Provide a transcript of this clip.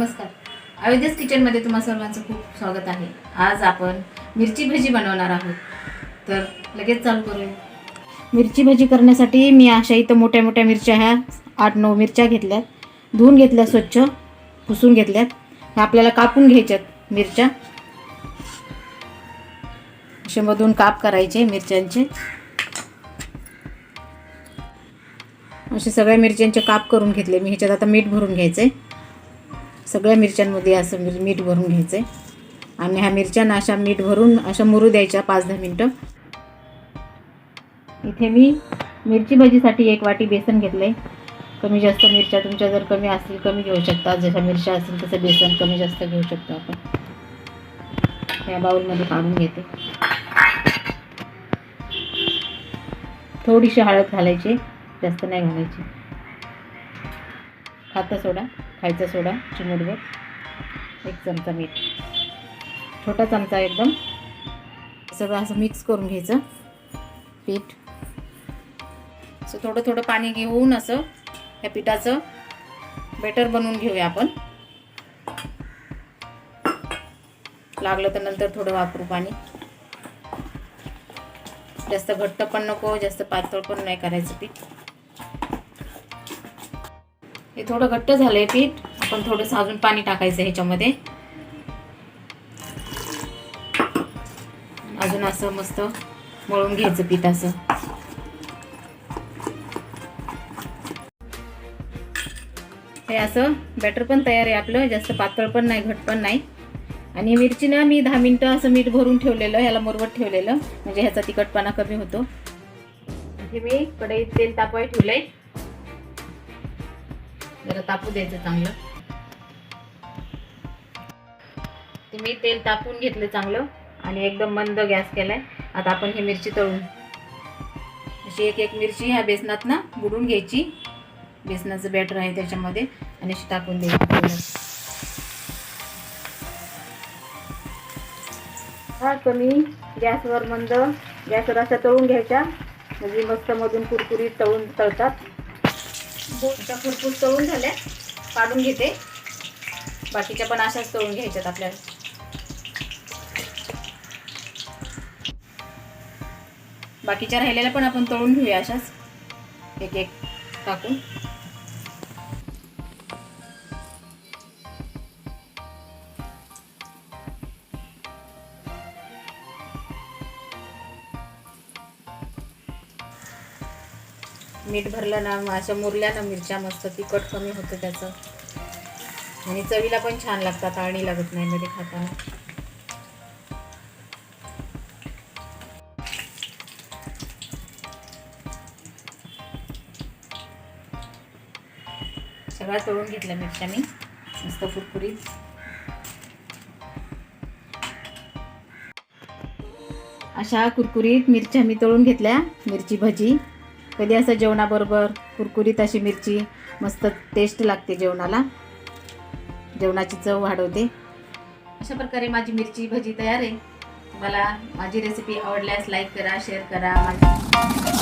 नमस्कार. अयोध्येस किचनमध्ये तुम्हा सर्वांचं खूप स्वागत आहे. आज आपण मिरची भजी बनवणार आहोत. तर लगेच चालू करूया. मिरची भजी करण्यासाठी मी अशा इथं मोठ्या मोठ्या मिरच्या ह्या आठ नऊ मिरच्या घेतल्यात. धुवून घेतल्या स्वच्छ पुसून घेतल्यात. ह्या आपल्याला कापून घ्यायच्यात मिरच्या. असे मधून काप करायचे मिरच्यांचे. असे सगळ्या मिरच्यांचे काप करून घेतले. मी ह्याच्यात आता मीठ भरून घ्यायचे सगळ्या मिरच्यांमध्ये असं मिर मीठ भरून घ्यायचं आहे आणि ह्या मिरच्यांना अशा मीठ भरून अशा मुरू द्यायच्या पाच दहा मिनटं. इथे मी मिरची भजीसाठी एक वाटी बेसन घेतलं आहे कमी जास्त मिरच्या तुमच्या जर कमी असतील कमी घेऊ शकता. जशा मिरच्या असतील तसं बेसन कमी जास्त घेऊ शकतो आपण. या बाऊलमध्ये काढून घेते. थोडीशी हळद घालायची. जास्त नाही घालायची. खाता सोडा खायचा सोडा चिमूटभर एक चमचा मीठ. छोटा चमचा एकदम. सगळं असं मिक्स करून घ्यायचं. पीठ. असं थोडं थोडं पाणी घेऊन असं ह्या पिठाचं बेटर बनवून घेऊया आपण. लागलं तर नंतर थोडं वापरू पाणी. जास्त घट्ट पण नको जास्त पातळ पण नाही करायचं पीठ. हे थोडं घट्ट झालंय पीठ. आपण थोडंसं अजून पाणी टाकायचं ह्याच्यामध्ये. अजून असं मस्त मळून घ्यायचं पीठ असं. हे असं बॅटर पण तयार आहे आपलं. जास्त पातळ पण नाही घट पण नाही. आणि मिरची ना मी दहा मिनटं असं मीठ भरून ठेवलेलं ह्याला मुरवत ठेवलेलं. म्हणजे ह्याचा तिखटपणा कमी होतो. हे मी कढईत तेल तापवाय ठेवलंय. जरा तापू द्यायचं चांगलं. ते मी तेल तापून घेतलं चांगलं आणि एकदम मंद गॅस केलाय. आता आपण ही मिरची तळून. अशी एक एक मिरची ह्या बेसनात ना बुडून घ्यायची. बेसनाचं बॅटर आहे त्याच्यामध्ये आणि अशी टाकून द्यायची हा कमी गॅसवर मंद गॅसवर अशा तळून घ्यायच्या. म्हणजे मस्त मधून कुरकुरीत तळून तळतात. अशा कुरकुर तळून झाल्या. काढून घेते. बाकीच्या पण अशाच तळून घ्यायच्यात आपल्याला. बाकीच्या राहिलेल्या पण आपण तळून घेऊया अशाच. एक एक टाकून. मीठ भरलं ना अशा मुरल्या ना मिरच्या मस्त तिखट कमी होतं त्याचं. आणि चवीला पण छान लागतात आळणी लागत नाही मध्ये खाताना. सगळ्या तळून घेतल्या मिरच्या मी मस्त कुरकुरीत अशा कुरकुरीत मिरच्या मी तळून घेतल्या मिरची भजी. कधी असं जेवणाबरोबर कुरकुरीत अशी मिरची मस्त टेस्ट लागते जेवणाला. जेवणाची चव वाढवते. अशा प्रकारे माझी मिरची भजी तयार आहे. तुम्हाला माझी रेसिपी आवडल्यास लाईक करा शेअर करा. माझी